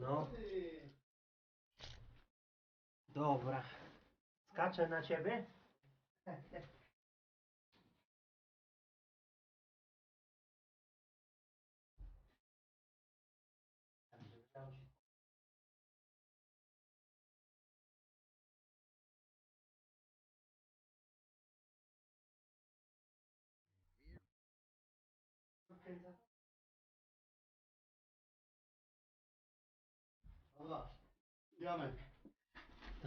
No. Dobra. Skaczę na ciebie? Dobra, jamy.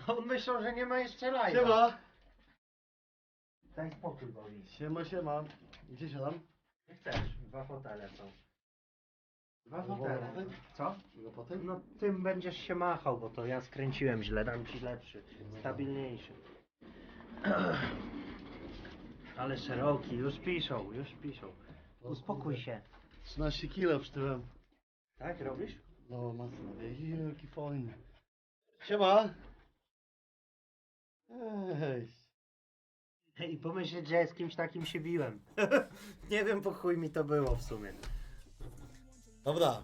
On myślał, że nie ma jeszcze live'a. Siema. Daj spokój, Bobby. Siema, siema. Gdzie siadam? Nie chcesz. Dwa fotele są. Dwa fotele. Co? Mogę potem? No tym będziesz się machał, bo to ja skręciłem źle, dam ci lepszy, stabilniejszy. Ale szeroki, już piszą, już piszą. Uspokój się. 13 kilo przytyłem. Tak robisz? No, mocno. Jaki fajny. Siema. Ej. I pomyśleć, że z kimś takim się biłem. Nie wiem po chuj mi to było w sumie. Dobra.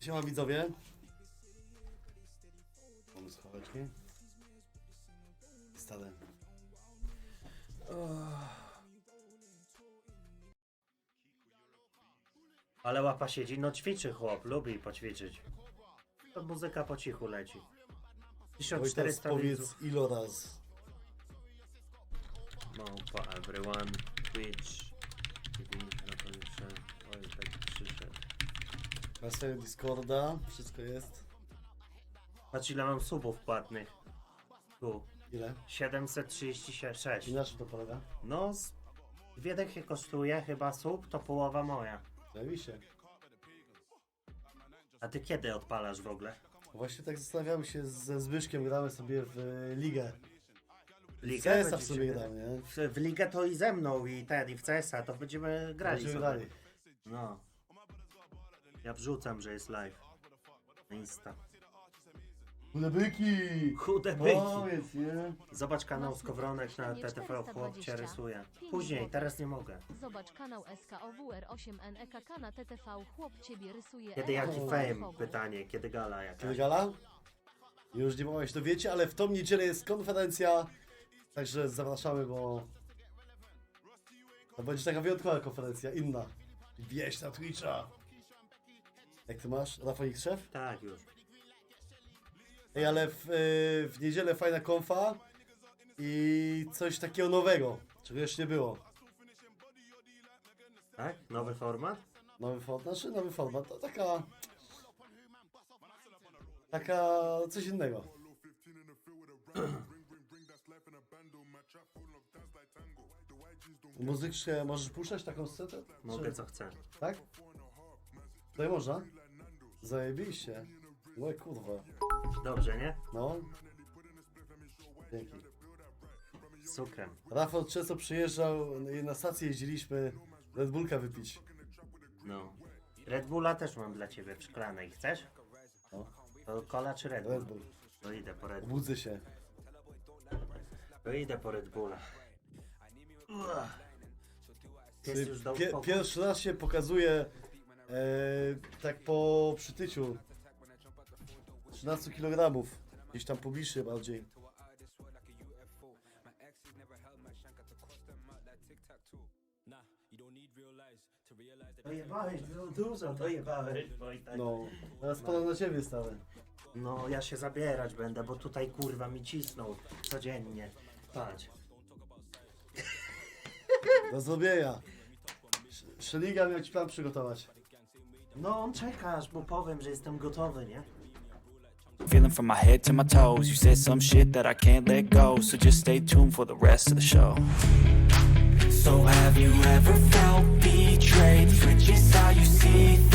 Siema widzowie. Mamy schoweczki. Stale. Ale łapa siedzi, no ćwiczy chłop, lubi poćwiczyć. To muzyka po cichu leci. Wojtas, 1400 powiedz widzów. ilo raz. Małpa everyone, Twitch. Na to jeszcze, oj tak przyszedł. Na Discorda. Wszystko jest. Patrz ile mam subów płatnych. Tu. Ile? 736. I na czym to polega? No, z... dwie dechy kosztuje chyba sub, to połowa moja. Zajebiście. A ty kiedy odpalasz w ogóle? Właśnie tak zastanawiałem się ze Zbyszkiem, gramy sobie w e, ligę. Ligę? CS-a w Będziecie sobie gramy, nie? W, w ligę to i ze mną i ten, i w CS-a, to będziemy grali Będziemy sobie. grali. No. Ja wrzucam, że jest live. Na Insta. Kulebyki! Chude byki. Powiedz, nie? Zobacz kanał Skowronek na TTV, chłop cię 420. rysuje. Później, teraz nie mogę. Zobacz kanał SKOWR8NEKK E na TTV. Chłop ciebie rysuje. Kiedy jaki O. fame? Pytanie, kiedy gala jakaś? Kiedy gala? Już nie mogłem się dowiedzieć, ale w tą niedzielę jest konferencja. Także zapraszamy, bo to będzie taka wyjątkowa konferencja, inna. Wieś na Twitcha. Jak ty masz? Rafał Szef? Tak, już. Ej, ale w, y, w niedzielę fajna konfa i coś takiego nowego, czego jeszcze nie było. Tak? Nowy format? Nowy format, znaczy nowy format, to taka... Taka coś innego. Muzyczkę możesz puszczać taką scenę? Mogę Czy- co chcę. Tak? Tutaj można? Zajebiście. Łe kurwa. Dobrze, nie? No. Dzięki. Z cukrem. Rafał często przyjeżdżał i na stację jeździliśmy Red Bullka wypić. No. Red Bulla też mam dla ciebie w szklanej. Chcesz? No. To cola czy Red Bull? Red Bull. To idę po Red Bull. Budzę się. To idę po Red Bulla. Uah. Pies już dał Pie, spokój. pierwszy raz się pokazuje e, tak po przytyciu 13 kg. Gdzieś tam pobliżej bardziej. Dojebałeś, było dużo dojebałeś, Wojtek. No. No, teraz podam na ciebie stałe. no ja się zabierać będę, bo tutaj kurwa mi cisną codziennie. Patrz. Do zrobienia. Sz- Szeliga miał ci plan przygotować. No czekasz, bo powiem, że jestem gotowy, nie? Feeling from my head to my toes. You said some shit that I can't let go. So just stay tuned for the rest of the show. So have you ever felt betrayed? Switches how you see